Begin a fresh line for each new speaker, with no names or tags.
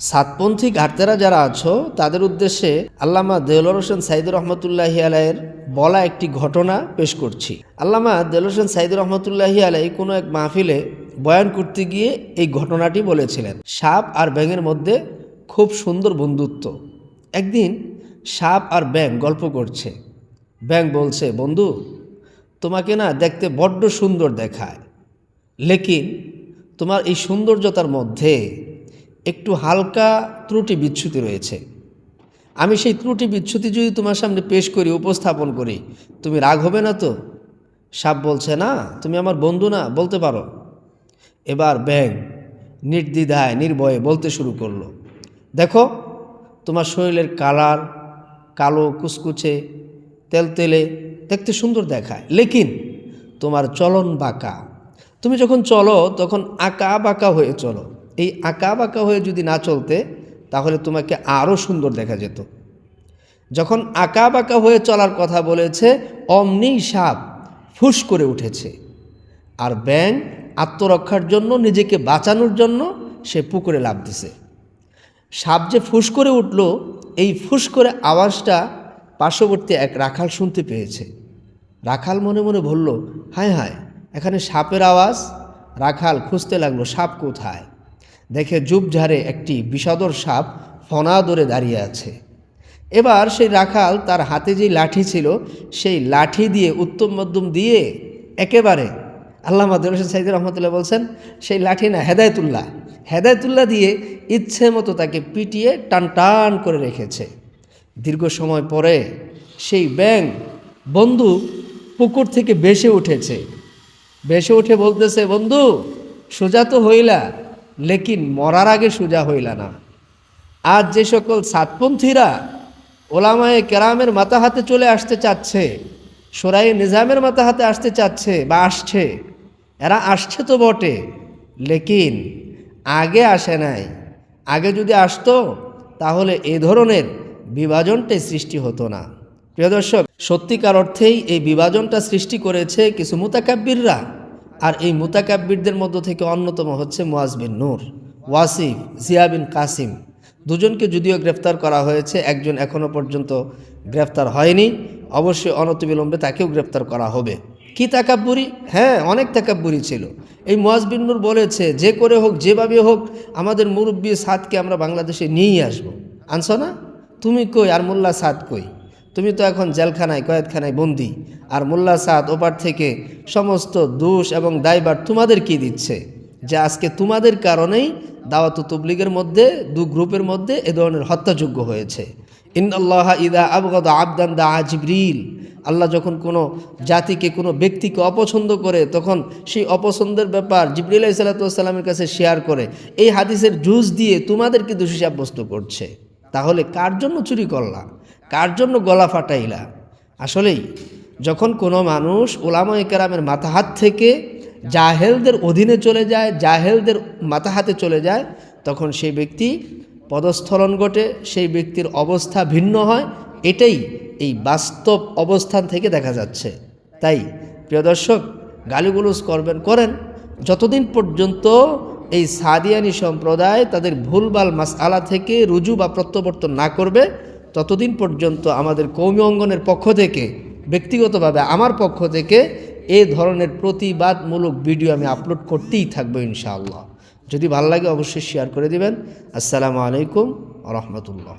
সাতপন্থী ঘাটতেরা যারা আছো, তাদের উদ্দেশ্যে আল্লামা দেলোর হোসেন সাইদুর রহমতুল্লাহি আলাইয়ের বলা একটি ঘটনা পেশ করছি। আল্লামা দেলোর হোসেন সাইদুর রহমতুল্লাহি আলাই কোনো এক মাহফিলে বয়ান করতে গিয়ে এই ঘটনাটি বলেছিলেন। সাপ আর ব্যাঙের মধ্যে খুব সুন্দর বন্ধুত্ব। একদিন সাপ আর ব্যাঙ গল্প করছে। ব্যাং বলছে, বন্ধু, তোমাকে না দেখতে বড্ড সুন্দর দেখায়। লেকিন তোমার এই সৌন্দর্যতার মধ্যে একটু হালকা ত্রুটি বিচ্ছুতি রয়েছে। আমি সেই ত্রুটি বিচ্ছুতি যদি তোমার সামনে পেশ করি, উপস্থাপন করি, তুমি রাগ হবে না তো? সাপ বলছে, না, তুমি আমার বন্ধু না। বলতে পারো। এবার ব্যাং নির্দ্বিধায়, নির্ভয়ে বলতে শুরু করল। দেখো, তোমার শরীরের কালার কালো কুচকুচে তেলতেলে, দেখতে সুন্দর দেখায়। লেকিন তোমার চলন বাঁকা। তুমি যখন চলো, তখন আঁকা বাঁকা হয়ে চলো। এই আঁকা বাঁকা হয়ে যদি না চলতে, তাহলে তোমাকে আরও সুন্দর দেখা যেত। যখন আঁকা বাঁকা হয়ে চলার কথা বলেছে, অমনি সাপ ফুস করে উঠেছে। আর ব্যাং আত্মরক্ষার জন্য, নিজেকে বাঁচানোর জন্য সে পুকুরে লাভ দিছে। সাপ যে ফুস করে উঠল, এই ফুস করে আওয়াজটা পার্শ্ববর্তী এক রাখাল শুনতে পেয়েছে। রাখাল মনে মনে বলল, হায় হায়, এখানে সাপের আওয়াজ? রাখাল খুঁজতে লাগল, সাপ কোথায়? দেখে ঝাড়ে একটি বিষাদর সাপ ফনা ধরে দাঁড়িয়ে আছে। এবার সেই রাখাল তার হাতে যে লাঠি ছিল, সেই লাঠি দিয়ে উত্তম মধ্যম দিয়ে একেবারে আল্লাহ মাদুর হোসেন সাইদুর রহমতুল্লাহ বলছেন, সেই লাঠি না, হেদায়তুল্লাহ। হেদায়তুল্লাহ দিয়ে ইচ্ছে মতো তাকে পিটিয়ে টান টান করে রেখেছে। দীর্ঘ সময় পরে সেই ব্যাং বন্ধু পুকুর থেকে বেসে উঠেছে। বেসে উঠে বলতেছে, বন্ধু, সোজা তো হইলা। লেকিন মরার আগে সোজা হইল না। আজ যে সকল সাতপন্থীরা ওলামায়ে কেরামের মাথা হাতে চলে আসতে চাচ্ছে সোরাই নিজামের মাথা হাতে আসতে চাচ্ছে বা আসছে, এরা আসছে তো বটে, লেকিন আগে আসে নাই। আগে যদি আসতো, তাহলে এ ধরনের বিভাজনটাই সৃষ্টি হতো না। প্রিয় দর্শক, সত্যিকার অর্থেই এই বিভাজনটা সৃষ্টি করেছে কিছু মুতাকাব্বিররা। আর এই মুতাকাব্বিরদের মধ্য থেকে অন্যতম হচ্ছে মুয়াজ বিন নূর, ওয়াসিফ, জিয়া বিন কাসিম। দুজনকে যদিও গ্রেফতার করা হয়েছে, একজন এখনও পর্যন্ত গ্রেফতার হয়নি। অবশ্যই অনতিবিলম্বে তাকেও গ্রেফতার করা হবে। কি তাকাব্বুরি? হ্যাঁ অনেক তাকাব্বুরি ছিল। এই মুয়াজ বিন নূর বলেছে, যে করে হোক, যেভাবে হোক, আমাদের মুরব্বী সাদকে আমরা বাংলাদেশে নিয়েই আসব। আনছো না? তুমি কই? আর মোল্লা সাদ কই? তুমি তো এখন জেলখানায়, কয়েদখানায় বন্দি। আর মোল্লা সাদ ওপার থেকে সমস্ত দোষ এবং দায়বার তোমাদের কি দিচ্ছে? যে আজকে তোমাদের কারণেই দাওয়াত তবলিগের মধ্যে, দু গ্রুপের মধ্যে এ ধরনের হত্যাযোগ্য হয়েছে। ইন্দাল্লাহ ইদা আবগদ আবদান দা জিবরিল। আল্লাহ যখন কোনো জাতিকে, কোনো ব্যক্তিকে অপছন্দ করে, তখন সেই অপছন্দের ব্যাপার জিবরিল সাল্লাতামের কাছে শেয়ার করে। এই হাদিসের জুস দিয়ে তোমাদেরকে দোষী সাব্যস্ত করছে। তাহলে কার জন্য চুরি করলা কার জন্য গলা ফাটাইলা আসলেই, যখন কোনো মানুষ ওলামা মাথা হাত থেকে জাহেলদের অধীনে চলে যায়, জাহেলদের মাথা হাতে চলে যায়, তখন সেই ব্যক্তি পদস্থলন ঘটে, সেই ব্যক্তির অবস্থা ভিন্ন হয়। এটাই এই বাস্তব অবস্থান থেকে দেখা যাচ্ছে। তাই, প্রিয় দর্শক গালিগুলুস করবেন, করেন। যতদিন পর্যন্ত এই সাদিয়ানি সম্প্রদায় তাদের ভুলবাল মাসআলা থেকে রুজু বা প্রত্যাবর্তন না করবে, ততদিন পর্যন্ত আমাদের কৌমি অঙ্গনের পক্ষ থেকে, ব্যক্তিগতভাবে আমার পক্ষ থেকে এ ধরনের প্রতিবাদমূলক ভিডিও আমি আপলোড করতেই থাকব ইনশাআল্লাহ। যদি ভালো লাগে অবশ্যই শেয়ার করে দিবেন। আসসালামু আলাইকুম রহমতুল্লাহ।